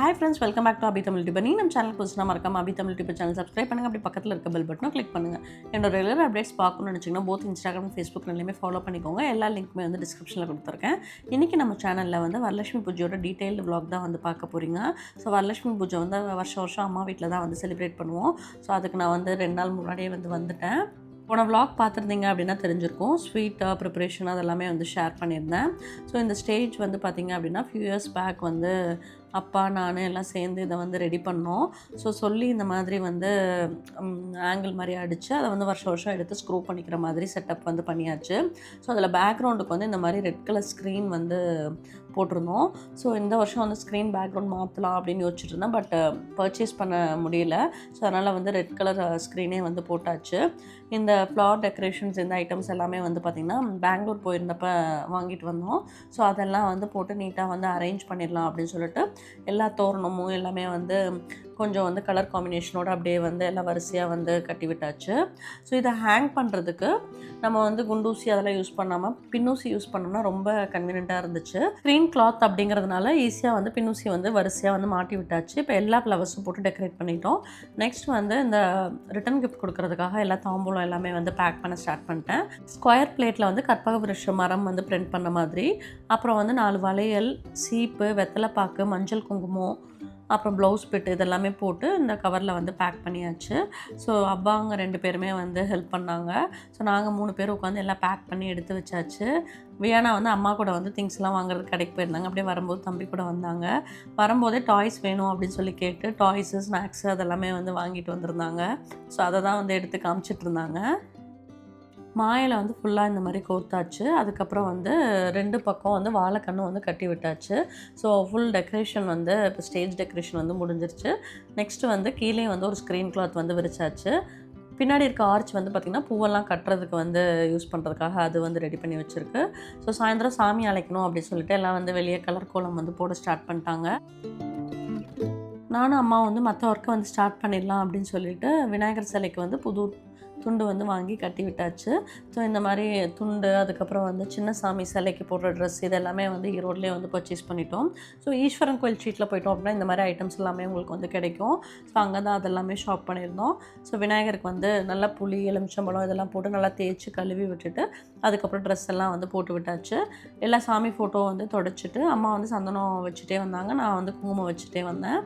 Hi friends welcome back to Abi Tamil டிபர் நீ நம்ம channel புதுசுனா மறக்காம அபி தமிழ் டிபர் சேனல் சப்ஸ்கிரைப் பண்ணுங்க. அப்படி பக்கத்தில் இருக்க பெல் பட்டனும் கிளிக் பண்ணுங்கள் என்னோட ரெகுலர் அப்டேட்ஸ் பார்க்கணும்னு நினச்சிங்கன்னா போத் இன்ஸ்டாகிராம் ஃபேஸ்புக் ரெண்டுமே ஃபாலோ பண்ணிக்கோங்க. எல்லா லிங்க்குமே வந்து டிஸ்கிரிப்ஷனில் கொடுத்துருக்கேன். இன்றைக்கி நம்ம சேனலில் வந்து வரலட்சுமி பூஜையோட டீட்டெயில்டு vlog தான் வந்து பார்க்க போகிறீங்க ஸோ வரலட்சுமி பூஜை வந்து வருஷம் வருஷம் அம்மா வீட்டில் தான் வந்து செலிப்ரேட் பண்ணுவோம். ஸோ அதுக்கு நான் வந்து ரெண்டு நாள் முன்னாடியே வந்து வந்துட்டேன். போன விளாக் பார்த்துருந்தீங்க அப்படின்னா தெரிஞ்சிருக்கும். ஸ்வீட்டாக ப்ரிப்பரேஷன் uh, அதெல்லாமே வந்து ஷேர் பண்ணியிருந்தேன். ஸோ இந்த ஸ்டேஜ் வந்து பார்த்திங்க அப்படின்னா ஃபியூ இயர்ஸ் பேக் வந்து அப்பா நான் எல்லாம் சேர்ந்து இதை வந்து ரெடி பண்ணோம். ஸோ சொல்லி இந்த மாதிரி வந்து ஆங்கிள் மாதிரி அடித்து அதை வந்து வருஷம் வருஷம் எடுத்து ஸ்க்ரூ பண்ணிக்கிற மாதிரி செட்டப் வந்து பண்ணியாச்சு. ஸோ அதில் பேக்ரவுண்டுக்கு வந்து இந்த மாதிரி ரெட் கலர் ஸ்க்ரீன் வந்து போட்டிருந்தோம். ஸோ இந்த வருஷம் வந்து ஸ்க்ரீன் பேக்ரவுண்ட் மாற்றலாம் அப்படின்னு யோசிச்சுட்டு இருந்தேன். பட் பர்ச்சேஸ் பண்ண முடியல. ஸோ அதனால் வந்து ரெட் கலர் ஸ்க்ரீனே வந்து போட்டாச்சு. இந்த ஃப்ளவர் டெக்கரேஷன்ஸ் இந்த ஐட்டம்ஸ் எல்லாமே வந்து பார்த்திங்கன்னா பெங்களூர் போயிருந்தப்போ வாங்கிட்டு வந்தோம். ஸோ அதெல்லாம் வந்து போட்டு நீட்டாக வந்து அரேஞ்ச் பண்ணிடலாம் அப்படின்னு சொல்லிட்டு எல்லா தோரணமும் எல்லாமே வந்து கொஞ்சம் வந்து கலர் காம்பினேஷனோட அப்படியே வந்து எல்லாம் வரிசையாக வந்து கட்டி விட்டாச்சு ஸோ இதை ஹேங் பண்ணுறதுக்கு நம்ம வந்து குண்டூசி அதெல்லாம் யூஸ் பண்ணாமல் பின்னூசி யூஸ் பண்ணோம்னா ரொம்ப கன்வீனியண்ட்டாக இருந்துச்சு. க்ரீன் கிளாத் அப்படிங்கிறதுனால ஈஸியாக வந்து பின்னூசி வந்து வரிசையாக வந்து மாட்டி விட்டாச்சு. இப்போ எல்லா ஃப்ளவர்ஸும் போட்டு டெக்கரேட் பண்ணிட்டோம். நெக்ஸ்ட் வந்து இந்த ரிட்டன் கிஃப்ட் கொடுக்கறதுக்காக எல்லா தாம்பூலம் எல்லாமே வந்து பேக் பண்ண ஸ்டார்ட் பண்ணிட்டேன். ஸ்கொயர் பிளேட்டில் வந்து கற்பக விருஷ மரம் வந்து பிரிண்ட் பண்ண மாதிரி. அப்புறம் வந்து நாலு வளையல் சீப்பு வெத்தலைப்பாக்கு மஞ்சள் குங்குமம் அப்புறம் ப்ளவுஸ் பிட் இதெல்லாமே போட்டு இந்த கவரில் வந்து பேக் பண்ணியாச்சு. ஸோ அப்பாங்க ரெண்டு பேருமே வந்து ஹெல்ப் பண்ணாங்க. ஸோ நாங்கள் மூணு பேர் உட்காந்து எல்லாம் பேக் பண்ணி எடுத்து வச்சாச்சு. வியானா வந்து அம்மா கூட வந்து திங்ஸ்லாம் வாங்குறது கடைக்கு போயிருந்தாங்க. அப்படியே வரும்போது தம்பி கூட வந்தாங்க. வரும்போதே டாய்ஸ் வேணும் அப்படின்னு சொல்லி கேட்டு டாய்ஸு ஸ்நாக்ஸு அதெல்லாமே வந்து வாங்கிட்டு வந்திருந்தாங்க. ஸோ அதை தான் வந்து எடுத்து காமிச்சிட்டு இருந்தாங்க. மாயில வந்து ஃபுல்லாக இந்த மாதிரி கோர்த்தாச்சு. அதுக்கப்புறம் வந்து ரெண்டு பக்கம் வந்து வாழைக்கண்ணும் வந்து கட்டி விட்டாச்சு. ஸோ ஃபுல் டெக்கரேஷன் வந்து இப்போ ஸ்டேஜ் டெக்கரேஷன் வந்து முடிஞ்சிருச்சு. நெக்ஸ்ட்டு வந்து கீழே வந்து ஒரு ஸ்க்ரீன் கிளாத் வந்து விரிச்சாச்சு. பின்னாடி இருக்க ஆர்ச் வந்து பார்த்திங்கன்னா பூவெல்லாம் கட்டுறதுக்கு வந்து யூஸ் பண்ணுறதுக்காக அது வந்து ரெடி பண்ணி வச்சுருக்கு. ஸோ சாயந்தரம் சாமி அழைக்கணும் அப்படின்னு சொல்லிட்டு எல்லாம் வந்து வெளியே கலர் கோலம் வந்து போட ஸ்டார்ட் பண்ணிட்டாங்க. நானும் அம்மா வந்து மற்ற ஒர்க்கை வந்து ஸ்டார்ட் பண்ணிடலாம் அப்படின்னு சொல்லிட்டு விநாயகர் சிலைக்கு வந்து புது துண்டு வந்து வாங்கி கட்டி விட்டாச்சு ஸோ இந்த மாதிரி துண்டு அதுக்கப்புறம் வந்து சின்ன சாமி சிலைக்கு போடுற ட்ரெஸ் இது எல்லாமே வந்து ஈரோட்லேயே வந்து பர்ச்சேஸ் பண்ணிட்டோம். ஸோ ஈஸ்வரன் கோயில் ஸ்ட்ரீட்டில் போயிட்டோம் அப்படின்னா இந்த மாதிரி ஐட்டம்ஸ் எல்லாமே உங்களுக்கு வந்து கிடைக்கும். ஸோ அங்கே தான் அதெல்லாமே ஷாப் பண்ணியிருந்தோம். ஸோ விநாயகருக்கு வந்து நல்லா புளி எலுமிச்சம்பழம் இதெல்லாம் போட்டு நல்லா தேய்ச்சி கழுவி விட்டுட்டு அதுக்கப்புறம் ட்ரெஸ் எல்லாம் வந்து போட்டு விட்டாச்சு. எல்லா சாமி ஃபோட்டோ வந்து தொடச்சிட்டு அம்மா வந்து சந்தனம் வச்சுட்டே வந்தாங்க. நான் வந்து குங்குமம் வச்சுட்டே வந்தேன்.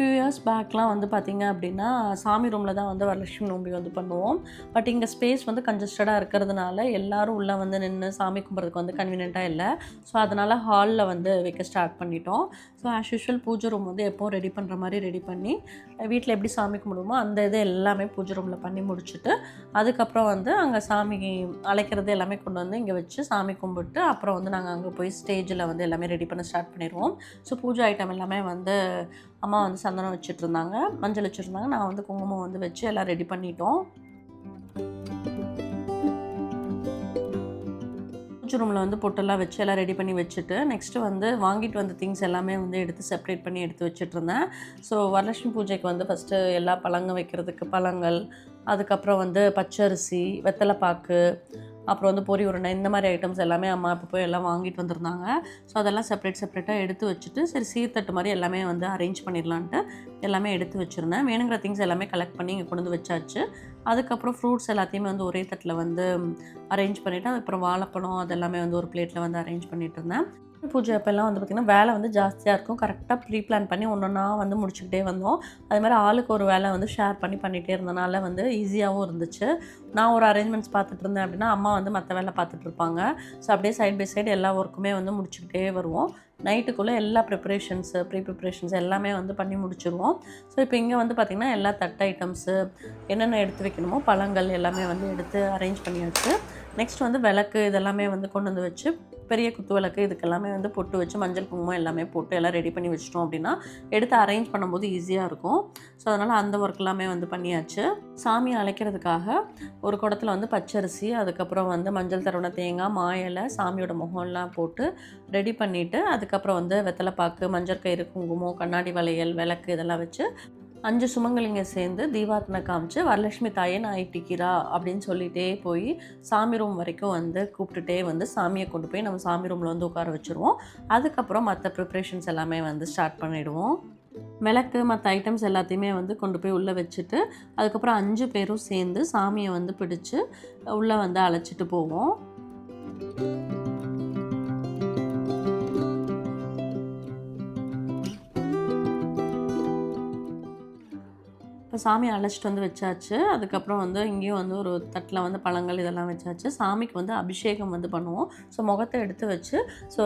ஃபியூ இயர்ஸ் பேக்லாம் வந்து பார்த்திங்க அப்படின்னா சாமி ரூமில் தான் வந்து வரலட்சுமி நோம்பி வந்து பண்ணுவோம். பட் இங்கே ஸ்பேஸ் வந்து கன்ஜஸ்டடாக இருக்கிறதுனால எல்லோரும் உள்ளே வந்து நின்று சாமி கும்பிட்றதுக்கு வந்து கன்வீனியண்ட்டாக இல்லை. ஸோ அதனால் ஹாலில் வந்து வைக்க ஸ்டார்ட் பண்ணிட்டோம். So as usual puja room வந்து எப்போவும் ரெடி பண்ணுற மாதிரி ரெடி பண்ணி வீட்டில் எப்படி சாமி கும்பிடுமோ அந்த இது எல்லாமே பூஜை ரூமில் பண்ணி முடிச்சுட்டு அதுக்கப்புறம் வந்து அங்கே சாமி அழைக்கிறது எல்லாமே கொண்டு வந்து இங்கே வச்சு சாமி கும்பிட்டு அப்புறம் வந்து நாங்கள் அங்கே போய் ஸ்டேஜில் வந்து எல்லாமே ரெடி பண்ண ஸ்டார்ட் பண்ணிடுவோம். ஸோ பூஜை ஐட்டம் எல்லாமே வந்து அம்மா வந்து சந்தனம் வச்சுட்டு இருந்தாங்க மஞ்சள் வச்சுருந்தாங்க நான் வந்து குங்குமம் வந்து வச்சு எல்லாம் ரெடி பண்ணிட்டோம். பூஜை ரூமில் வந்து பொட்டெல்லாம் வச்சு எல்லாம் ரெடி பண்ணி வச்சுட்டு நெக்ஸ்ட்டு வந்து வாங்கிட்டு வந்த திங்ஸ் எல்லாமே வந்து எடுத்து செப்பரேட் பண்ணி எடுத்து வச்சுட்ருந்தேன். ஸோ வரலட்சுமி பூஜைக்கு வந்து ஃபஸ்ட்டு எல்லா பழங்க வைக்கிறதுக்கு பழங்கள் அதுக்கப்புறம் வந்து பச்சரிசி வெத்தலைப்பாக்கு அப்புறம் வந்து பொரி உருண்டை இந்த மாதிரி ஐட்டம்ஸ் எல்லாமே அம்மா இப்போ போய் எல்லாம் வாங்கிட்டு வந்திருந்தாங்க. ஸோ அதெல்லாம் செப்பரேட் செப்பரேட்டாக எடுத்து வச்சுட்டு சரி சீர்தட்டு மாதிரி எல்லாமே வந்து அரேஞ்ச் பண்ணிடலான்ட்டு எல்லாமே எடுத்து வச்சுருந்தேன். வேணுங்கிற திங்ஸ் எல்லாமே கலெக்ட் பண்ணி இங்கே கொண்டு வந்து வச்சாச்சு. அதுக்கப்புறம் ஃப்ரூட்ஸ் எல்லாத்தையுமே வந்து ஒரே தட்டில் வந்து அரேஞ்ச் பண்ணிவிட்டு அதுக்கப்புறம் வாழைப்பழம் அதெல்லாமே வந்து ஒரு பிளேட்டில் வந்து அரேஞ்ச் பண்ணிட்டு இருந்தேன். பூஜை அப்போல்லாம் வந்து பார்த்திங்கன்னா வேலை வந்து ஜாஸ்தியாக இருக்கும். கரெக்டாக ப்ரீ பிளான் பண்ணி ஒன்று ஒன்றா வந்து முடிச்சுக்கிட்டே வந்தோம். அது மாதிரி ஆளுக்கு ஒரு வேலை வந்து ஷேர் பண்ணி பண்ணிகிட்டே இருந்தனால வந்து ஈஸியாகவும் இருந்துச்சு. நான் ஒரு அரேஞ்ச்மெண்ட்ஸ் பார்த்துட்டு இருந்தேன் அப்படின்னா அம்மா வந்து மற்ற வேலை பார்த்துட்டு இருப்பாங்க. ஸோ அப்படியே சைட் பை சைடு எல்லா ஒர்க்குமே வந்து முடிச்சுக்கிட்டே வருவோம். நைட்டுக்குள்ளே எல்லா ப்ரிப்பரேஷன்ஸு ப்ரீ ப்ரிப்பரேஷன்ஸ் எல்லாமே வந்து பண்ணி முடிச்சிருவோம். ஸோ இப்போ இங்கே வந்து பார்த்திங்கன்னா எல்லா தட்டு ஐட்டம்ஸு என்னென்ன எடுத்து வைக்கணுமோ பழங்கள் எல்லாமே வந்து எடுத்து அரேஞ்ச் பண்ணியாச்சு. நெக்ஸ்ட் வந்து விளக்கு இதெல்லாமே வந்து கொண்டு வந்து வச்சு பெரிய குத்து விளக்கு இதுக்கெல்லாமே வந்து பொட்டு வச்சு மஞ்சள் குங்குமம் எல்லாமே போட்டு எல்லாம் ரெடி பண்ணி வச்சிட்டோம் அப்படின்னா எடுத்து அரேஞ்ச் பண்ணும்போது ஈஸியாக இருக்கும். ஸோ அதனால் அந்த ஒர்க் எல்லாமே வந்து பண்ணியாச்சு. சாமி அழைக்கிறதுக்காக ஒரு குடத்தில் வந்து பச்சரிசி அதுக்கப்புறம் வந்து மஞ்சள் தருவன தேங்காய் மாயலை சாமியோட முகம்லாம் போட்டு ரெடி பண்ணிவிட்டு அதுக்கப்புறம் வந்து வெத்தலைப்பாக்கு மஞ்சள் கயிறு குங்குமம் கண்ணாடி வளையல் விளக்கு இதெல்லாம் வச்சு அஞ்சு சுமங்கலிங்க சேர்ந்து தீபாரத்தனை காமிச்சு வரலட்சுமி தாயே நான் ஐட்டிக்கிறா அப்படின்னு சொல்லிகிட்டே போய் சாமி ரூம் வரைக்கும் வந்து கூப்பிட்டுட்டே வந்து சாமியை கொண்டு போய் நம்ம சாமி ரூமில் வந்து உட்கார வச்சுருவோம். அதுக்கப்புறம் மற்ற ப்ரிப்ரேஷன்ஸ் எல்லாமே வந்து ஸ்டார்ட் பண்ணிவிடுவோம் விளக்கு மற்ற ஐட்டம்ஸ் எல்லாத்தையுமே வந்து கொண்டு போய் உள்ளே வச்சுட்டு அதுக்கப்புறம் அஞ்சு பேரும் சேர்ந்து சாமியை வந்து பிடிச்சி உள்ளே வந்து அழைச்சிட்டு போவோம். இப்போ சாமியை அழைச்சிட்டு வந்து வச்சாச்சு. அதுக்கப்புறம் வந்து இங்கேயும் வந்து ஒரு தட்டில் வந்து பழங்கள் இதெல்லாம் வச்சாச்சு. சாமிக்கு வந்து அபிஷேகம் வந்து பண்ணுவோம். ஸோ முகத்தை எடுத்து வச்சு ஸோ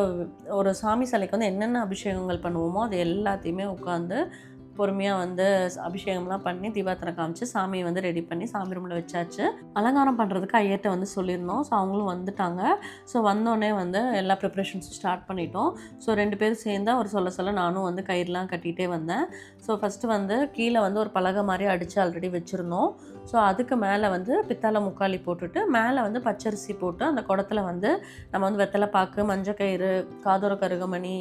ஒரு சாமி சிலைக்கு வந்து என்னென்ன அபிஷேகங்கள் பண்ணுவோமோ அது எல்லாத்தையுமே உட்காந்து பொறுமையாக வந்து அபிஷேகம்லாம் பண்ணி தீபாத்திரை காமிச்சு சாமியை வந்து ரெடி பண்ணி சாமி ரூமில் வச்சாச்சு. அலங்காரம் பண்ணுறதுக்கு ஐயர்கிட்ட வந்து சொல்லியிருந்தோம். ஸோ அவங்களும் வந்துட்டாங்க. ஸோ வந்தோடனே வந்து எல்லா ப்ரிப்ரேஷன்ஸும் ஸ்டார்ட் பண்ணிட்டோம். ஸோ ரெண்டு பேரும் சேர்ந்து அவர் சொல்ல சொல்ல நானும் வந்து கயிறுலாம் கட்டிகிட்டே வந்தேன். ஸோ ஃபஸ்ட்டு வந்து கீழே வந்து ஒரு பலகை மாதிரி அடித்து ஆல்ரெடி வச்சுருந்தோம். ஸோ அதுக்கு மேலே வந்து பித்தளை முக்காலி போட்டுட்டு மேலே வந்து பச்சரிசி போட்டு அந்த குடத்துல வந்து நம்ம வந்து வெத்தலை பாக்கு மஞ்சள் கயிறு காதோர கருகமணி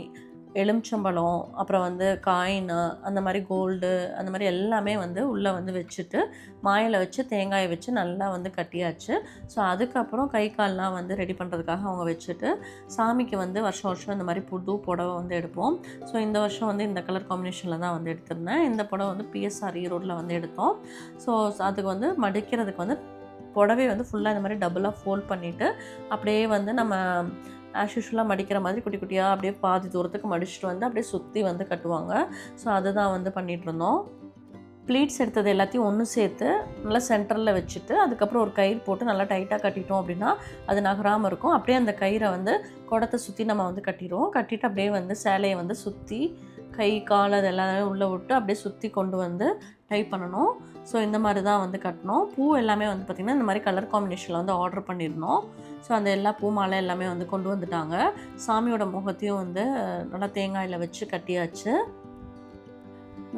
எலுமிச்சம்பழம் அப்புறம் வந்து காயின் அந்த மாதிரி கோல்டு அந்த மாதிரி எல்லாமே வந்து உள்ளே வந்து வச்சுட்டு மாயில் வச்சு தேங்காயை வச்சு நல்லா வந்து கட்டியாச்சு. ஸோ அதுக்கப்புறம் கை கால்லாம் வந்து ரெடி பண்ணுறதுக்காக அவங்க வச்சுட்டு சாமிக்கு வந்து வருஷம் வருஷம் இந்த மாதிரி புது புடவை வந்து எடுப்போம். ஸோ இந்த வருஷம் வந்து இந்த கலர் காம்பினேஷனில் தான் வந்து எடுத்திருந்தேன். இந்த புடவை வந்து பிஎஸ்ஆர் ஈரோட்டில் வந்து எடுத்தோம். ஸோ அதுக்கு வந்து மடிக்கிறதுக்கு வந்து புடவை வந்து ஃபுல்லாக இந்த மாதிரி டபுளாக ஃபோல்ட் பண்ணிவிட்டு அப்படியே வந்து நம்ம ஆஸ் யூஷுவலாக மடிக்கிற மாதிரி குட்டி குட்டியாக அப்படியே பாதி தூரத்துக்கு மடிச்சுட்டு வந்து அப்படியே சுற்றி வந்து கட்டுவாங்க. ஸோ அதுதான் வந்து பண்ணிகிட்டு இருந்தோம் ப்ளீட்ஸ் எடுத்தது எல்லாத்தையும் ஒன்று சேர்த்து நல்லா சென்டரில் வச்சுட்டு அதுக்கப்புறம் ஒரு கயிறு போட்டு நல்லா டைட்டாக கட்டிட்டோம் அப்படின்னா அது நகராமல் இருக்கும். அப்படியே அந்த கயிறை வந்து குடத்தை சுற்றி நம்ம வந்து கட்டிடுவோம். கட்டிட்டு அப்படியே வந்து சேலையை வந்து சுற்றி கை கால் அது எல்லாமே உள்ளே விட்டு அப்படியே சுற்றி கொண்டு வந்து டைப் பண்ணணும். ஸோ இந்த மாதிரி தான் வந்து கட்டணும். பூ எல்லாமே வந்து பார்த்திங்கன்னா இந்த மாதிரி கலர் காம்பினேஷனில் வந்து ஆர்டர் பண்ணியிருந்தோம் ஸோ அந்த எல்லா பூ மாலை எல்லாமே வந்து கொண்டு வந்துட்டாங்க. சாமியோட முகத்தையும் வந்து நல்லா தேங்காயில் வச்சு கட்டியாச்சு.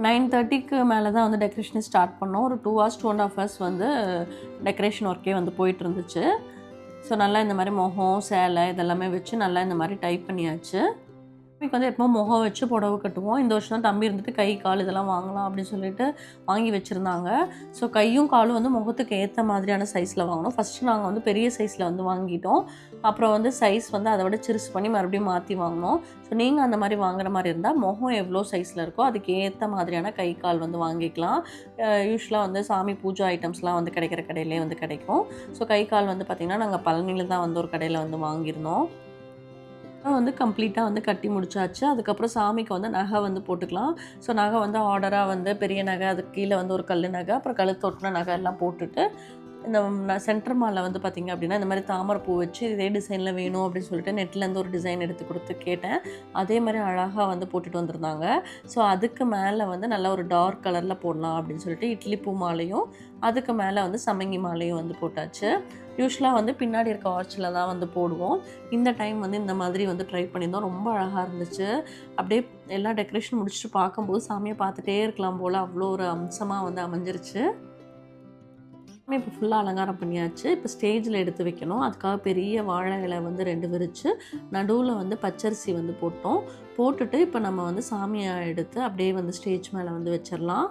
நைன் தேர்ட்டிக்கு மேலே தான் வந்து டெக்கரேஷன் ஸ்டார்ட் பண்ணோம். ஒரு two hours two and half hours வந்து டெக்கரேஷன் ஒர்க்கே வந்து போயிட்டு இருந்துச்சு ஸோ நல்லா இந்த மாதிரி முகம் சேலை இதெல்லாமே வச்சு நல்லா இந்த மாதிரி டைப் பண்ணியாச்சு. தம்பிக்கு வந்து எப்போ முகம் வச்சு புடவை கட்டுவோம். இந்த வருஷம் தான் தம்பி இருந்துட்டு கை கால் இதெல்லாம் வாங்கலாம் அப்படின்னு சொல்லிட்டு வாங்கி வச்சுருந்தாங்க. ஸோ கையும் காலும் வந்து முகத்துக்கு ஏற்ற மாதிரியான சைஸில் வாங்கினோம் ஃபஸ்ட்டு நாங்கள் வந்து பெரிய சைஸில் வந்து வாங்கிட்டோம். அப்புறம் வந்து சைஸ் வந்து அதை விட சிறுசு பண்ணி மறுபடியும் மாற்றி வாங்கினோம். ஸோ நீங்கள் அந்த மாதிரி வாங்குற மாதிரி இருந்தால் முகம் எவ்வளோ சைஸில் இருக்கோ அதுக்கு ஏற்ற மாதிரியான கை கால் வந்து வாங்கிக்கலாம். யூஸ்வலாக வந்து சாமி பூஜா ஐட்டம்ஸ்லாம் வந்து கிடைக்கிற கடையிலே வந்து கிடைக்கும். ஸோ கை கால் வந்து பார்த்திங்கன்னா நாங்கள் பழனியில் தான் வந்து ஒரு கடையில் வந்து வாங்கியிருந்தோம். வந்து கம்ப்ளீட்டாக வந்து கட்டி முடிச்சாச்சு. அதுக்கப்புறம் சாமிக்கு வந்து நகை வந்து போட்டுக்கலாம். ஸோ நகை வந்து ஆர்டராக வந்து பெரிய நகை அதுக்கு கீழே வந்து ஒரு கல் நகை அப்புறம் கழுத்து தொட்டின நகை எல்லாம் போட்டுட்டு இந்த சென்டர் மாலில் வந்து பார்த்திங்க அப்படின்னா இந்த மாதிரி தாமரை பூ வச்சு இதே டிசைனில் வேணும் அப்படின்னு சொல்லிட்டு நெட்லேருந்து ஒரு டிசைன் எடுத்து கொடுத்து கேட்டேன். அதே மாதிரி அழகாக வந்து போட்டுட்டு வந்திருந்தாங்க. ஸோ அதுக்கு மேலே வந்து நல்லா ஒரு டார்க் கலரில் போடலாம் அப்படின்னு சொல்லிட்டு இட்லி பூ மாலையும் அதுக்கு மேலே வந்து சமங்கி மாலையும் வந்து போட்டாச்சு. யூஸ்வலாக வந்து பின்னாடி இருக்க ஆர்ச்சில் தான் வந்து போடுவோம். இந்த டைம் வந்து இந்த மாதிரி வந்து ட்ரை பண்ணியிருந்தோம். ரொம்ப அழகாக இருந்துச்சு. அப்படியே எல்லா டெக்கரேஷன் முடிச்சுட்டு பார்க்கும்போது சாமியை பார்த்துட்டே இருக்கலாம் போல் அவ்வளோ ஒரு அம்சமாக வந்து அமைஞ்சிருச்சு. இப்போ ஃபுல்லாக அலங்காரம் பண்ணியாச்சு. இப்போ ஸ்டேஜில் எடுத்து வைக்கணும். அதுக்காக பெரிய வாழை இலை வந்து ரெண்டு விரித்து நடுவில் வந்து பச்சரிசி வந்து போட்டோம். போட்டுட்டு இப்போ நம்ம வந்து சாமியை எடுத்து அப்படியே வந்து ஸ்டேஜ் மேலே வந்து வச்சிடலாம்.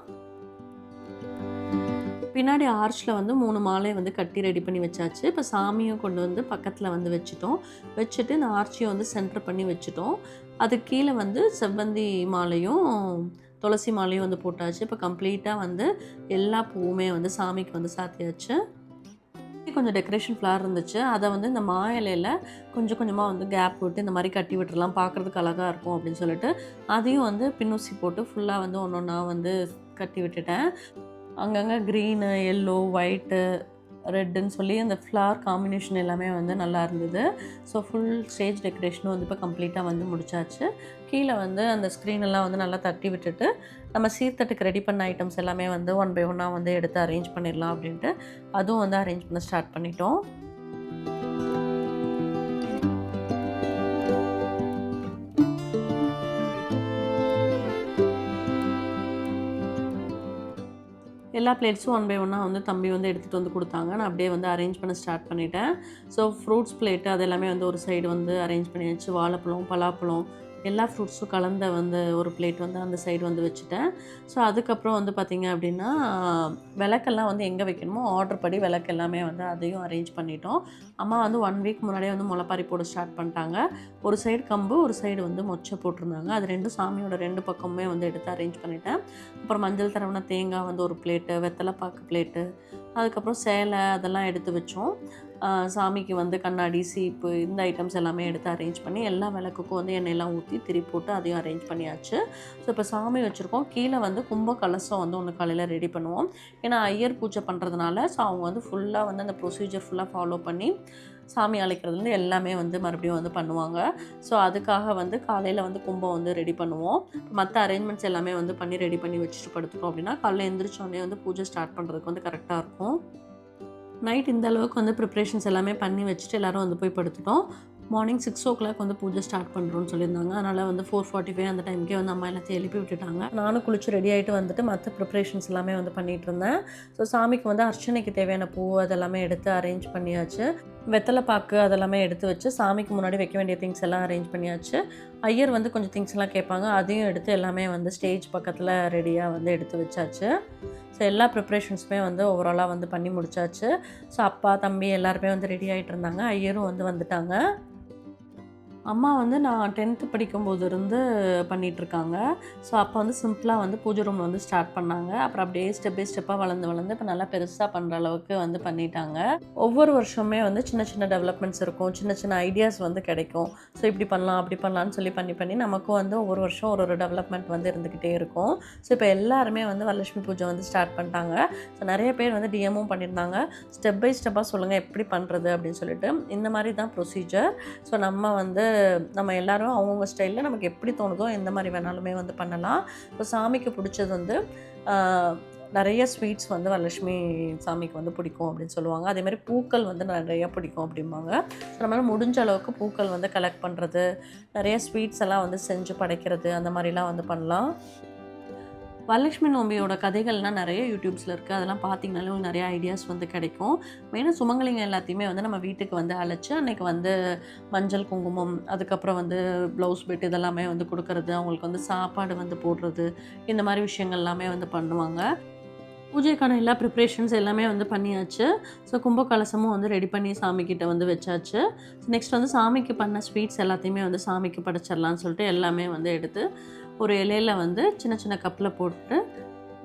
பின்னாடி ஆர்ச்சில் வந்து மூணு மாலையை வந்து கட்டி ரெடி பண்ணி வச்சாச்சு. இப்போ சாமியும் கொண்டு வந்து பக்கத்தில் வந்து வச்சுட்டோம். வச்சுட்டு இந்த ஆர்ச்சியை வந்து சென்டர் பண்ணி வச்சுட்டோம். அது கீழே வந்து செவ்வந்தி மாலையும் துளசி மாலையும் வந்து போட்டாச்சு. இப்போ கம்ப்ளீட்டாக வந்து எல்லா பூவுமே வந்து சாமிக்கு வந்து சாத்தியாச்சு. கொஞ்சம் டெக்கரேஷன் ஃப்ளார் இருந்துச்சு. அதை வந்து இந்த மா இலையில் கொஞ்சம் கொஞ்சமாக வந்து கேப் விட்டு இந்த மாதிரி கட்டி விட்டுறலாம் பார்க்குறதுக்கு அழகாக இருக்கும் அப்படின்னு சொல்லிட்டு அதையும் வந்து பின்னூசி போட்டு ஃபுல்லாக வந்து ஒன்று ஒன்றா வந்து கட்டி விட்டுட்டேன். அங்கங்கே க்ரீனு எல்லோ ஒயிட்டு ரெட்டுன்னு சொல்லி அந்த ஃப்ளார் காம்பினேஷன் எல்லாமே வந்து நல்லா இருந்தது. ஸோ ஃபுல் ஸ்டேஜ் டெக்கரேஷனும் வந்து இப்போ கம்ப்ளீட்டாக வந்து முடிச்சாச்சு. கீழே வந்து அந்த ஸ்க்ரீனெல்லாம் வந்து நல்லா தட்டி விட்டுட்டு நம்ம சீர்தட்டுக்கு ரெடி பண்ண ஐட்டம்ஸ் எல்லாமே வந்து ஒன் பை ஒன்னாக வந்து எடுத்து அரேஞ்ச் பண்ணிடலாம் அப்படின்ட்டு அதுவும் வந்து அரேஞ்ச் பண்ண ஸ்டார்ட் பண்ணிட்டோம். எல்லா பிளேட்ஸும் ஒன் பை ஒன்னாக வந்து தம்பி வந்து எடுத்துகிட்டு வந்து கொடுத்தாங்க. நான் அப்படியே வந்து அரேஞ்ச் பண்ண ஸ்டார்ட் பண்ணிட்டேன். ஸோ ஃப்ரூட்ஸ் பிளேட்டு அது எல்லாமே வந்து ஒரு சைடு வந்து அரேஞ்ச் பண்ணியாச்சு. வாழைப்பழம் பலாப்பழம் எல்லா ஃப்ரூட்ஸும் கலந்த வந்து ஒரு பிளேட் வந்து அந்த சைடு வந்து வச்சுட்டேன். ஸோ அதுக்கப்புறம் வந்து பார்த்திங்க அப்படின்னா விளக்கெல்லாம் வந்து எங்கே வைக்கணுமோ ஆர்டர் படி விளக்கு எல்லாமே வந்து அதையும் அரேஞ்ச் பண்ணிட்டோம். அம்மா வந்து ஒன் வீக் முன்னாடியே வந்து முளைப்பாரி போட ஸ்டார்ட் பண்ணிட்டாங்க. ஒரு சைடு கம்பு ஒரு சைடு வந்து மொச்சை போட்டிருந்தாங்க. அது ரெண்டும் சாமியோட ரெண்டு பக்கமுமே வந்து எடுத்து அரேஞ்ச் பண்ணிட்டேன். அப்புறம் மஞ்சள் தரவன தேங்காய் வந்து ஒரு பிளேட்டு வெத்தலை பாக்கு பிளேட்டு அதுக்கப்புறம் சேலை அதெல்லாம் எடுத்து வச்சோம். சாமிக்கு வந்து கண்ணாடி சீப்பு இந்த ஐட்டம்ஸ் எல்லாமே எடுத்து அரேஞ்ச் பண்ணி எல்லா விளக்குக்கும் வந்து எண்ணெயெல்லாம் ஊற்றி திரி போட்டு அதையும் அரேஞ்ச் பண்ணியாச்சு. ஸோ இப்போ சாமி வச்சுருக்கோம். கீழே வந்து கும்ப கலசம் வந்து ஒன்று காலையில் ரெடி பண்ணுவோம். ஏன்னா ஐயர் பூஜை பண்ணுறதுனால ஸோ அவங்க வந்து ஃபுல்லாக வந்து அந்த ப்ரொசீஜர் ஃபுல்லாக ஃபாலோ பண்ணி சாமி அழைக்கிறதுலேருந்து எல்லாமே வந்து மறுபடியும் வந்து பண்ணுவாங்க. ஸோ அதுக்காக வந்து காலையில் வந்து கும்பம் வந்து ரெடி பண்ணுவோம். மற்ற அரேஞ்ச்மெண்ட்ஸ் எல்லாமே வந்து பண்ணி ரெடி பண்ணி வச்சுட்டு படுத்துட்டோம் அப்படின்னா காலையில் எழுந்திரிச்சோடனே வந்து பூஜை ஸ்டார்ட் பண்ணுறதுக்கு வந்து கரெக்டாக இருக்கும். நைட் இந்த அளவுக்கு வந்து ப்ரிப்ரேஷன்ஸ் எல்லாமே பண்ணி வச்சுட்டு எல்லோரும் வந்து போய் படுத்துட்டோம். மார்னிங் சிக்ஸ் ஓ கிளாக் வந்து பூஜை ஸ்டார்ட் பண்ணுறோன்னு சொல்லியிருந்தாங்க. அதனால் வந்து ஃபோர் ஃபார்ட்டி ஃபைவ் அந்த டைமுக்கே வந்து அம்மா எல்லாத்தையும் எழுப்பி விட்டுட்டாங்க. நானும் குளிச்சு ரெடி ஆகிட்டு வந்துட்டு மற்ற ப்ரிப்ரேஷன்ஸ் எல்லாமே வந்து பண்ணிகிட்டு இருந்தேன். ஸோ சாமிக்கு வந்து அர்ச்சனைக்கு தேவையான பூ அதெல்லாமே எடுத்து அரேஞ்ச் பண்ணியாச்சு. வெத்தலை பாக்கு அதெல்லாமே எடுத்து வச்சு சாமிக்கு முன்னாடி வைக்க வேண்டிய திங்ஸ் எல்லாம் அரேஞ்ச் பண்ணியாச்சு. ஐயர் வந்து கொஞ்சம் திங்ஸ் எல்லாம் கேட்பாங்க. அதையும் எடுத்து எல்லாமே வந்து ஸ்டேஜ் பக்கத்தில் ரெடியாக வந்து எடுத்து வச்சாச்சு. ஸோ எல்லா ப்ரிப்ரேஷன்ஸுமே வந்து ஓவராலாக வந்து பண்ணி முடிச்சாச்சு. ஸோ அப்பா தம்பி எல்லாருமே வந்து ரெடி ஆகிட்டு இருந்தாங்க. ஐயரும் வந்து வந்துட்டாங்க. அம்மா வந்து நான் டென்த்து படிக்கும்போது இருந்து பண்ணிகிட்ருக்காங்க ஸோ அப்போ வந்து சிம்பிளாக வந்து பூஜை ரூம் வந்து ஸ்டார்ட் பண்ணாங்க. அப்புறம் அப்படியே ஸ்டெப் பை ஸ்டெப்பாக வளர்ந்து வளர்ந்து இப்போ நல்லா பெருசாக பண்ணுற அளவுக்கு வந்து பண்ணிட்டாங்க. ஒவ்வொரு வருஷமே வந்து சின்ன சின்ன டெவலப்மெண்ட்ஸ் இருக்கும். சின்ன சின்ன ஐடியாஸ் வந்து கிடைக்கும். ஸோ இப்படி பண்ணலாம் அப்படி பண்ணலாம்னு சொல்லி பண்ணி பண்ணி நமக்கும் வந்து ஒவ்வொரு வருஷம் ஒரு ஒரு டெவலப்மெண்ட் வந்து இருந்துக்கிட்டே இருக்கும். ஸோ இப்போ எல்லாருமே வந்து வரலட்சுமி பூஜை வந்து ஸ்டார்ட் பண்ணிட்டாங்க. ஸோ நிறைய பேர் வந்து டிஎம்மும் பண்ணியிருந்தாங்க. ஸ்டெப் பை ஸ்டெப்பாக சொல்லுங்கள் எப்படி பண்ணுறது அப்படின்னு சொல்லிட்டு. இந்த மாதிரி தான் ப்ரொசீஜர் ஸோ நம்ம வந்து நம்ம எல்லோரும் அவங்கவுங்க ஸ்டைலில் நமக்கு எப்படி தோணுதோ எந்த மாதிரி வேணாலுமே வந்து பண்ணலாம். இப்போ சாமிக்கு பிடிச்சது வந்து நிறைய ஸ்வீட்ஸ் வந்து வரலட்சுமி சாமிக்கு வந்து பிடிக்கும் அப்படின்னு சொல்லுவாங்க. அதே மாதிரி பூக்கள் வந்து நிறையா பிடிக்கும் அப்படிம்பாங்க. நம்மளால் முடிஞ்ச அளவுக்கு பூக்கள் வந்து கலெக்ட் பண்ணுறது நிறைய ஸ்வீட்ஸ் எல்லாம் வந்து செஞ்சு படைக்கிறது அந்த மாதிரிலாம் வந்து பண்ணலாம். வரலட்சுமி நோம்பியோட கதைகள்லாம் நிறைய யூடியூப்ஸில் இருக்குது அதெல்லாம் பார்த்தீங்கனாலே உங்களுக்கு நிறைய ஐடியாஸ் வந்து கிடைக்கும். மெயினாக சுமங்கலிங்க எல்லாத்தையுமே வந்து நம்ம வீட்டுக்கு வந்து அழைச்சி அன்றைக்கி வந்து மஞ்சள் குங்குமம் அதுக்கப்புறம் வந்து ப்ளவுஸ் பெட் இதெல்லாமே வந்து கொடுக்கறது அவங்களுக்கு வந்து சாப்பாடு வந்து போடுறது இந்த மாதிரி விஷயங்கள் எல்லாமே வந்து பண்ணுவாங்க. பூஜைக்கான எல்லா ப்ரிப்ரேஷன்ஸ் எல்லாமே வந்து பண்ணியாச்சு. ஸோ கும்ப கலசமும் வந்து ரெடி பண்ணி சாமிக்கிட்ட வந்து வச்சாச்சு. நெக்ஸ்ட் வந்து சாமிக்கு பண்ண ஸ்வீட்ஸ் எல்லாத்தையுமே வந்து சாமிக்கு படைச்சிடலான்னு சொல்லிட்டு எல்லாமே வந்து எடுத்து ஒரு இலையில வந்து சின்ன சின்ன கப்பில் போட்டு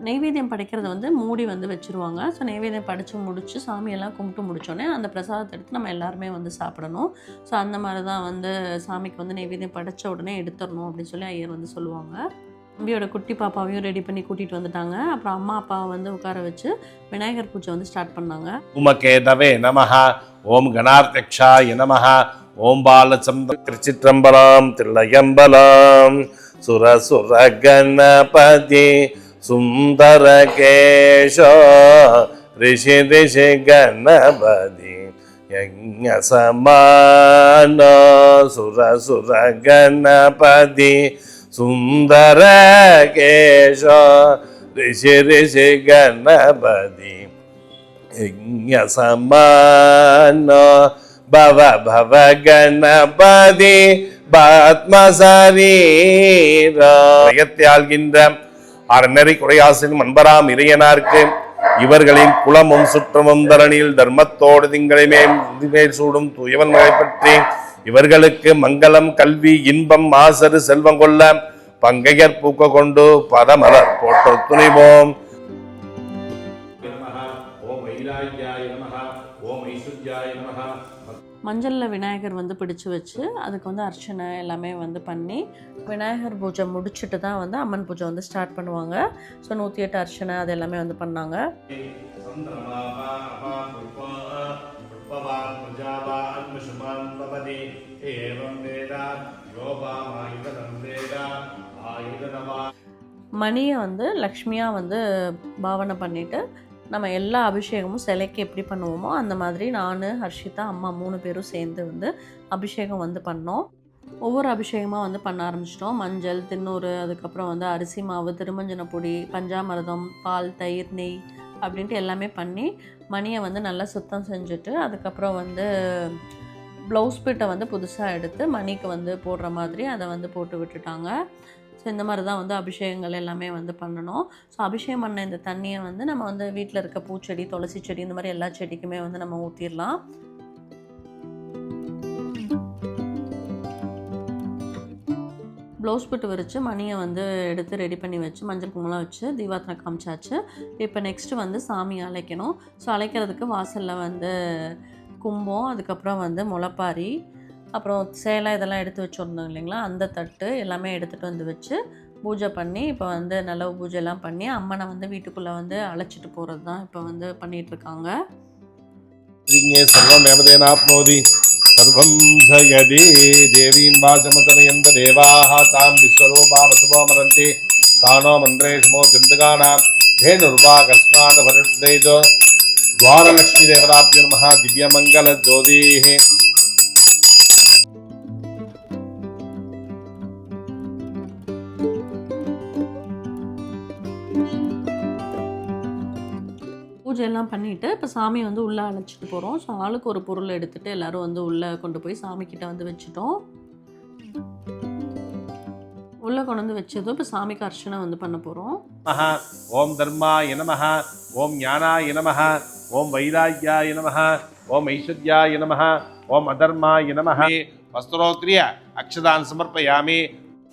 நெய்வேத்தியம் படைக்கிறத வந்து மூடி வந்து வச்சுருவாங்க. ஸோ நெய்வேத்தியம் படித்து முடித்து சாமியெல்லாம் கும்பிட்டு முடிச்சோடனே அந்த பிரசாதத்தை எடுத்து நம்ம எல்லாருமே வந்து சாப்பிடணும். ஸோ அந்த மாதிரி தான் வந்து சாமிக்கு வந்து நெய்வேத்தியம் படைச்ச உடனே எடுத்துடணும் அப்படின்னு சொல்லி ஐயர் வந்து சொல்லுவாங்க. தம்பியோட குட்டி பாப்பாவையும் ரெடி பண்ணி கூட்டிகிட்டு வந்துட்டாங்க. அப்புறம் அம்மா அப்பாவை வந்து உட்கார வச்சு விநாயகர் பூஜை வந்து ஸ்டார்ட் பண்ணாங்க. உமகேதவே நமஹா. ஓம் கணார்த்தக்ஷா நமஹா. ஓம் பாலச்சந்திர திருச்சிற்றம்பலாம் திருளயம்பலம் சுர சுர கணபதி சுந்தர கேஷோ ரிஷி ரிஷி கணபதி யஜ்ஞ சமான சுர சுர கணபதி சுந்தர கேஷோ ரிஷி ரிஷி கணபதி சமானோ பவ பவ கணபதி பாத்மசரீரத்தை ஆள்கின்ற அறநெறி குறையாசின் அன்பராம் இறையனார்க்கு இவர்களின் குலமும் சுற்றமும் தரணியில் தர்மத்தோடு திங்களைமே மேல் சூடும் தூயவன் மழை பற்றி இவர்களுக்கு மங்களம் கல்வி இன்பம் மாசரு செல்வம் கொள்ள பங்கையர் பூக்க கொண்டு பதமலர் போட்டு துணிவோம் மஞ்சளில் விநாயகர் வந்து பிடிச்சு வச்சு அதுக்கு வந்து அர்ச்சனை எல்லாமே வந்து பண்ணி விநாயகர் பூஜை முடிச்சுட்டு தான் வந்து அம்மன் பூஜை வந்து ஸ்டார்ட் பண்ணுவாங்க. ஸோ நூற்றி எட்டு அர்ச்சனை அது எல்லாமே வந்து பண்ணாங்க. பிரஜாவான் விஷமான் பவதி ஏவம் வேதா யோபாமாயுதனம் வேதா ஆயுதனவா மணியை வந்து லக்ஷ்மியாக வந்து பாவனை பண்ணிவிட்டு நம்ம எல்லா அபிஷேகமும் சிலைக்கு எப்படி பண்ணுவோமோ அந்த மாதிரி நான் ஹர்ஷிதா அம்மா மூணு பேரும் சேர்ந்து வந்து அபிஷேகம் வந்து பண்ணோம். ஒவ்வொரு அபிஷேகமாக வந்து பண்ண ஆரம்பிச்சிட்டோம். மஞ்சள் தின்னூறு அதுக்கப்புறம் வந்து அரிசி மாவு திருமஞ்சன பொடி பஞ்சாமிர்தம் பால் தயிர் நெய் அப்படின்ட்டு எல்லாமே பண்ணி மணியை வந்து நல்லா சுத்தம் செஞ்சுட்டு அதுக்கப்புறம் வந்து ப்ளவுஸ் பிட்டை வந்து புதுசாக எடுத்து மணிக்கு வந்து போடுற மாதிரி அதை வந்து போட்டு விட்டுட்டாங்க. ஸோ இந்த மாதிரி தான் வந்து அபிஷேகங்கள் எல்லாமே வந்து பண்ணணும். ஸோ அபிஷேகம் பண்ண இந்த தண்ணியை வந்து நம்ம வந்து வீட்டில் இருக்க பூச்செடி துளசி செடி இந்த மாதிரி எல்லா செடிக்குமே வந்து நம்ம ஊற்றிடலாம் ப்ளவுஸ் பிட்டு விரித்து மணியை வந்து எடுத்து ரெடி பண்ணி வச்சு மஞ்சள் குங்குமம்லாம் வச்சு தீபாத்திரம் காமிச்சாச்சு. இப்போ நெக்ஸ்ட்டு வந்து சாமி அழைக்கணும். ஸோ அழைக்கிறதுக்கு வாசலில் வந்து கும்பம் அதுக்கப்புறம் வந்து முளைப்பாரி அப்புறம் சேலை இதெல்லாம் எடுத்து வச்சுருந்தோம் இல்லைங்களா அந்த தட்டு எல்லாமே எடுத்துகிட்டு வந்து வச்சு பூஜை பண்ணி இப்போ வந்து நல்ல பூஜைலாம் பண்ணி அம்மனை வந்து வீட்டுக்குள்ளே வந்து அழைச்சிட்டு போகிறது தான் இப்போ வந்து பண்ணிகிட்ருக்காங்க லிங்கே சர்வமேவ தேனாப்னோதி சர்வம் ஜயதி தேவீம் வாசமதனயந்த தேவாः தாம் விஸ்வரூபா வசுவோமரந்தி சானோ மந்திரே சமோ ஜந்துகானாம் धेनुर्वा कस्मात् भरद्वैतो द्वारलक्ष्मीदेवताभ्यो नमः दिव्यमङ्गलज्योतिः பூஜையெல்லாம் பண்ணிவிட்டு இப்போ சாமி வந்து உள்ளே அழைச்சிட்டு போகிறோம் ஸோ ஆளுக்கு ஒரு பொருள் எடுத்துகிட்டு எல்லோரும் வந்து உள்ளே கொண்டு போய் சாமிக்கிட்ட வந்து வச்சுட்டோம். உள்ளே கொண்டு வந்து வச்சதும் இப்போ சாமிக்கு அர்ச்சனை வந்து பண்ண போகிறோம் மகா ஓம் தர்மா இனமஹா ஓம் ஞானா இனமஹ ஓம் வைராக்யா இனமஹா ஓம் ஐஸ்வர்யா இனமஹா ஓம் அதர்மா இனமஹா வஸ்திரோத்ரிய அக்ஷதான் சமர்ப்பயாமி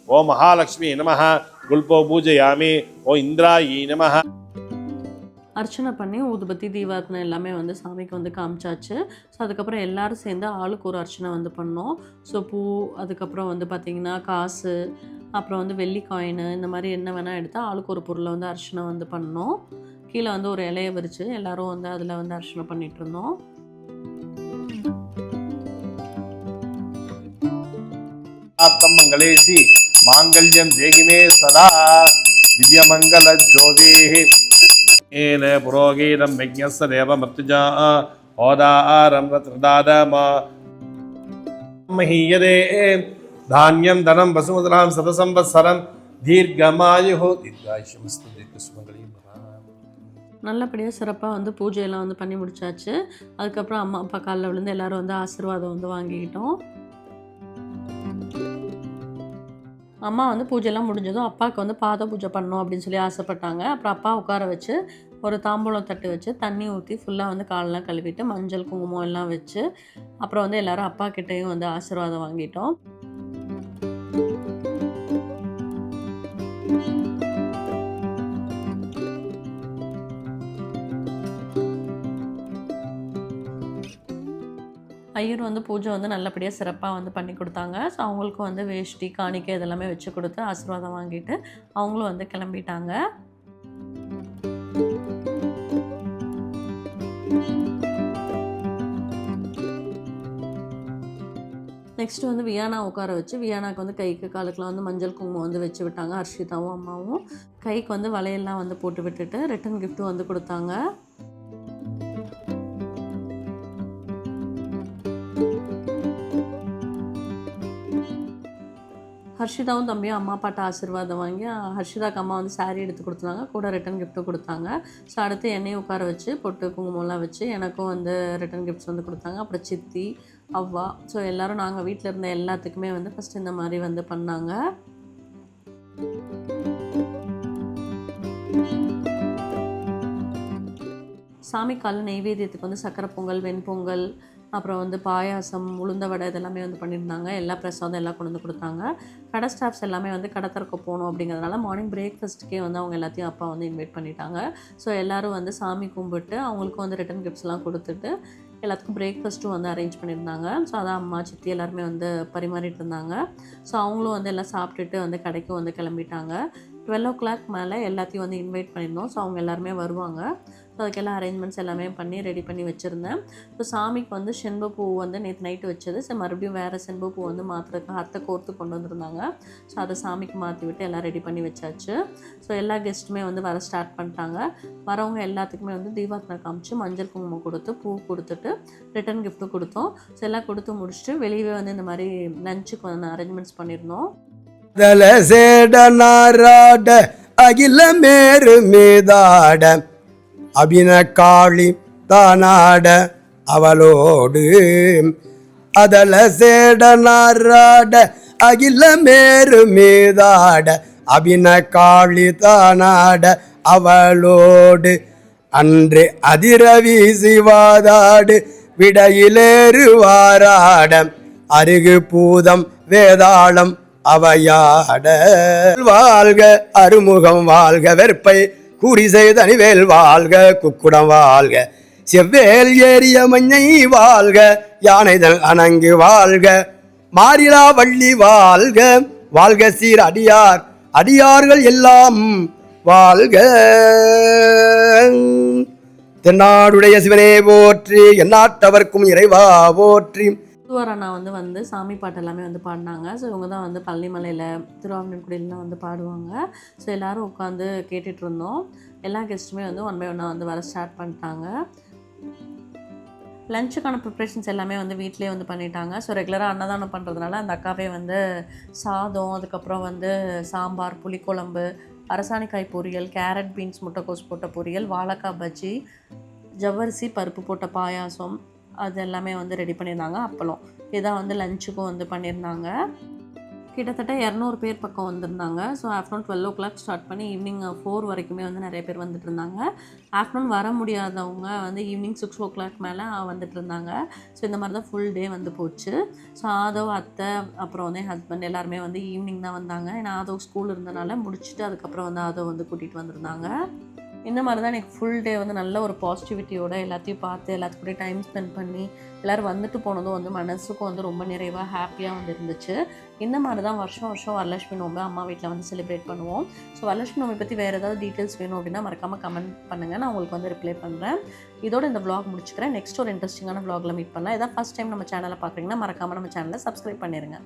ஓம் மகாலட்சுமி இனமஹ குல்போ பூஜையாமி ஓ இந்திராயி நமஹா. அர்ச்சனை பண்ணி ஊதுபத்தி தீபார்த்தனை எல்லாமே வந்து சாமிக்கு வந்து காமிச்சாச்சு. ஸோ அதுக்கப்புறம் எல்லோரும் சேர்ந்து ஆளுக்கு ஒரு அர்ச்சனை வந்து பண்ணோம். ஸோ பூ அதுக்கப்புறம் வந்து பார்த்திங்கன்னா காசு அப்புறம் வந்து வெள்ளி காயின் இந்த மாதிரி என்ன வேணால் எடுத்தால் ஆளுக்கு ஒரு பொருளை வந்து அர்ச்சனை வந்து பண்ணோம். கீழே வந்து ஒரு இலையை விரித்து எல்லோரும் வந்து அதில் வந்து அர்ச்சனை பண்ணிகிட்டு இருந்தோம். மங்களேசி மாங்கல்யம் ஜெகிமே சதா திவ்யமங்கல ஜோதி ஏலே புரோகீதம் விஜ்ஞஸ்ஸ தேவ மர்த்துஜா ஓதாரம் ரத்ரதாதமா மஹீயதே தானியம் தனம் வசுமுதலாம் சதசம்பத்சரம் தீர்க்கமாயுஹோ தீர்காயுஷமஸ்து தீர்க்க நல்லபடியாக சிறப்பாக வந்து பூஜையெல்லாம் வந்து பண்ணி முடிச்சாச்சு. அதுக்கப்புறம் அம்மா அப்பா காலில் விழுந்து எல்லாரும் வந்து ஆசீர்வாதம் வந்து வாங்கிக்கிட்டோம். அம்மா வந்து பூஜைலாம் முடிஞ்சதும் அப்பாவுக்கு வந்து பாத பூஜை பண்ணணும் அப்படின்னு சொல்லி ஆசைப்பட்டாங்க. அப்புறம் அப்பா உட்கார வச்சு ஒரு தாம்பூலம் தட்டு வச்சு தண்ணி ஊற்றி ஃபுல்லாக வந்து காலெலாம் கழுவிட்டு மஞ்சள் குங்குமம் எல்லாம் வச்சு அப்புறம் வந்து எல்லாரும் அப்பா கிட்டேயும் வந்து ஆசீர்வாதம் வாங்கிட்டோம். ஐயர் வந்து பூஜை வந்து நல்லபடியாக சிறப்பாக வந்து பண்ணி கொடுத்தாங்க. ஸோ அவங்களுக்கும் வந்து வேஷ்டி காணிக்கை இதெல்லாமே வச்சு கொடுத்து ஆசீர்வாதம் வாங்கிட்டு அவங்களும் வந்து கிளம்பிட்டாங்க. நெக்ஸ்ட்டு வந்து வியானா உட்கார வச்சு வியானாக்கு வந்து கைக்கு காலுக்கெலாம் வந்து மஞ்சள் குங்குமம் வந்து வச்சு விட்டாங்க ஹர்ஷிதாவும் அம்மாவும். கைக்கு வந்து வலையெல்லாம் வந்து போட்டு விட்டுட்டு ரிட்டன் கிஃப்ட்டும் வந்து கொடுத்தாங்க. ஹர்ஷிதாவும் தம்பியும் அம்மா அப்பாட்ட ஆசீர்வாதம் வாங்கி ஹர்ஷிதாக்கு அம்மா வந்து சாரீ எடுத்து கொடுத்தாங்க கூட ரிட்டன் கிஃப்ட்டும் கொடுத்தாங்க. ஸோ அடுத்து என்னையும் உட்கார வச்சு பொட்டு குங்குமம்லாம் வச்சு எனக்கும் வந்து ரிட்டன் கிஃப்ட்ஸ் வந்து கொடுத்தாங்க. அப்புறம் சித்தி அவ்வா. ஸோ எல்லோரும் நாங்கள் வீட்டில் இருந்த எல்லாத்துக்குமே வந்து ஃபஸ்ட் இந்த மாதிரி வந்து பண்ணாங்க. சாமி கால நெய்வேத்தியத்துக்கு வந்து சக்கரை பொங்கல் வெண்பொங்கல் அப்புறம் வந்து பாயாசம் உளுந்த வடை இதெல்லாமே வந்து பண்ணியிருந்தாங்க. எல்லா பிரசாதம் எல்லாம் கொண்டு வந்து கொடுத்தாங்க. கடை ஸ்டாஃப்ஸ் எல்லாமே வந்து கடை திறக்க போகணும் அப்படிங்கிறதுனால மார்னிங் பிரேக்ஃபாஸ்ட்டுக்கே வந்து அவங்க எல்லாத்தையும் அப்பா வந்து இன்வைட் பண்ணிட்டாங்க. ஸோ எல்லோரும் வந்து சாமி கும்பிட்டு அவங்களுக்கும் வந்து ரிட்டன் கிஃப்ட்ஸ்லாம் கொடுத்துட்டு எல்லாத்துக்கும் பிரேக்ஃபாஸ்ட்டும் வந்து அரேஞ்ச் பண்ணியிருந்தாங்க. ஸோ அதான் அம்மா சித்தி எல்லாருமே வந்து பரிமாறிட்டு இருந்தாங்க. ஸோ அவங்களும் வந்து எல்லாம் சாப்பிட்டுட்டு வந்து கடைக்கும் வந்து கிளம்பிட்டாங்க. டுவெல் ஓ கிளாக் மேலே எல்லாத்தையும் வந்து இன்வைட் பண்ணியிருந்தோம். ஸோ அவங்க எல்லாருமே வருவாங்க. ஸோ அதுக்கெல்லாம் அரேஞ்ச்மெண்ட்ஸ் எல்லாமே பண்ணி ரெடி பண்ணி வச்சுருந்தேன். ஸோ சாமிக்கு வந்து செண்ப பூ வந்து நேற்று நைட்டு வச்சது. ஸோ மறுபடியும் வேறு செண்ப பூ வந்து மாற்றுறதுக்கு அத்தை கோர்த்து கொண்டு வந்திருந்தாங்க. ஸோ அதை சாமிக்கு மாற்றி விட்டு எல்லாம் ரெடி பண்ணி வச்சாச்சு. ஸோ எல்லா கெஸ்ட்டுமே வந்து வர ஸ்டார்ட் பண்ணிட்டாங்க. வரவங்க எல்லாத்துக்குமே வந்து தீபாத்தனை காமிச்சு மஞ்சள் குங்குமம் கொடுத்து பூ கொடுத்துட்டு ரிட்டன் கிஃப்ட்டு கொடுத்தோம். ஸோ எல்லாம் கொடுத்து முடிச்சுட்டு வெளியவே வந்து இந்த மாதிரி லஞ்சுக்கு வந்து அரேஞ்ச்மெண்ட்ஸ் பண்ணியிருந்தோம். அகில மேரு மீதாட அபின தானாட அவளோடு. அதல சேடனாராட அகில மேரு மீதாட அபின தானாட அவளோடு. அன்று அதிரவி சிவாதாடு விடையிலேறுவாராட அருகு பூதம் வேதாளம் அவையாட. வாழ்க அருமுகம் வாழ்க வெற்பை கூறி செய்தனிவேல் வாழ்க குக்குடம் வாழ்க. செவ்வேல் ஏறிய மஞ்சை வாழ்க யானைதல் அணங்கு வாழ்க. மாறிலா வள்ளி வாழ்க வாழ்க சீர் அடியார் அடியார்கள் எல்லாம் வாழ்க. தென்னாடுடைய சிவனே போற்றி எந்நாட்டவர்க்கும் இறைவா போற்றி திருவார் அண்ணா வந்து வந்து சாமி பாட்டு எல்லாமே வந்து பாடினாங்க. ஸோ இவங்க தான் வந்து பள்ளிமலையில் திருவாங்கன்குடியிலாம் வந்து பாடுவாங்க. ஸோ எல்லோரும் உட்காந்து கேட்டுட்டு இருந்தோம். எல்லா கெஸ்ட்டுமே வந்து ஒன் பை ஒன்னாக வந்து வர ஸ்டார்ட் பண்ணிட்டாங்க. லஞ்சுக்கான ப்ரிப்ரேஷன்ஸ் எல்லாமே வந்து வீட்லேயே வந்து பண்ணிட்டாங்க. ஸோ ரெகுலராக அன்னதானம் பண்ணுறதுனால அந்த அக்காவே வந்து சாதம் அதுக்கப்புறம் வந்து சாம்பார் புளிக்குழம்பு அரசாணிக்காய் பொரியல் கேரட் பீன்ஸ் முட்டைக்கோஸ் போட்ட பொரியல் வாழைக்காய் பஜ்ஜி ஜவ்வரிசி பருப்பு போட்ட பாயாசம் அது எல்லாமே வந்து ரெடி பண்ணியிருந்தாங்க. அப்பளம். இதான் வந்து லஞ்சுக்கும் வந்து பண்ணியிருந்தாங்க. கிட்டத்தட்ட இரநூறு பேர் பக்கம் வந்திருந்தாங்க. So afternoon twelve o'clock start பண்ணி ஈவினிங் ஃபோர் வரைக்குமே வந்து நிறைய பேர் வந்துட்டு இருந்தாங்க. ஆஃப்டர்நூன் வர முடியாதவங்க வந்து ஈவினிங் சிக்ஸ் ஓ கிளாக் மேலே வந்துட்டு இருந்தாங்க. ஸோ இந்த மாதிரி தான் ஃபுல் டே வந்து போச்சு. ஸோ ஆதவ் அத்தை அப்புறம் வந்து என் ஹஸ்பண்ட் எல்லாருமே வந்து ஈவினிங் தான் வந்தாங்க. ஏன்னா ஆதவ் ஸ்கூல் இருந்தனால முடிச்சுட்டு அதுக்கப்புறம் வந்து ஆதவ் வந்து கூட்டிகிட்டு வந்திருந்தாங்க. இந்த மாதிரி தான் எனக்கு ஃபுல் டே வந்து நல்ல ஒரு பாசிட்டிவிட்டியோட எல்லாத்தையும் பார்த்து எல்லாத்துக்கூடயும் டைம் ஸ்பெண்ட் பண்ணி எல்லோரும் வந்துட்டு போனதும் வந்து மனசுக்கும் வந்து ரொம்ப நிறைவாக ஹாப்பியாக வந்து இருந்துச்சு. இந்த மாதிரி தான் வருஷம் வருஷம் வரலட்சுமி நோம்பு அம்மா வீட்டில் வந்து செலிப்ரேட் பண்ணுவோம். ஸோ வரலட்சுமி நோம்பை பற்றி வேறு ஏதாவது டீட்டெயில்ஸ் வேணும் அப்படின்னா மறக்காமல் கமெண்ட் பண்ணுங்கள் நான் உங்களுக்கு வந்து ரிப்ளை பண்ணுறேன் இதோட இந்த vlog முடிச்சுக்கிறேன். நெக்ஸ்ட் ஒரு இன்ட்ரெஸ்டிங்கான vlogல மீட் பண்ணலாம். இதான் ஃபஸ்ட் டைம் நம்ம சேனலை பார்க்குறீங்கன்னா மறக்காமல் நம்ம சேனலை சப்ஸ்கிரைப் பண்ணிடுங்க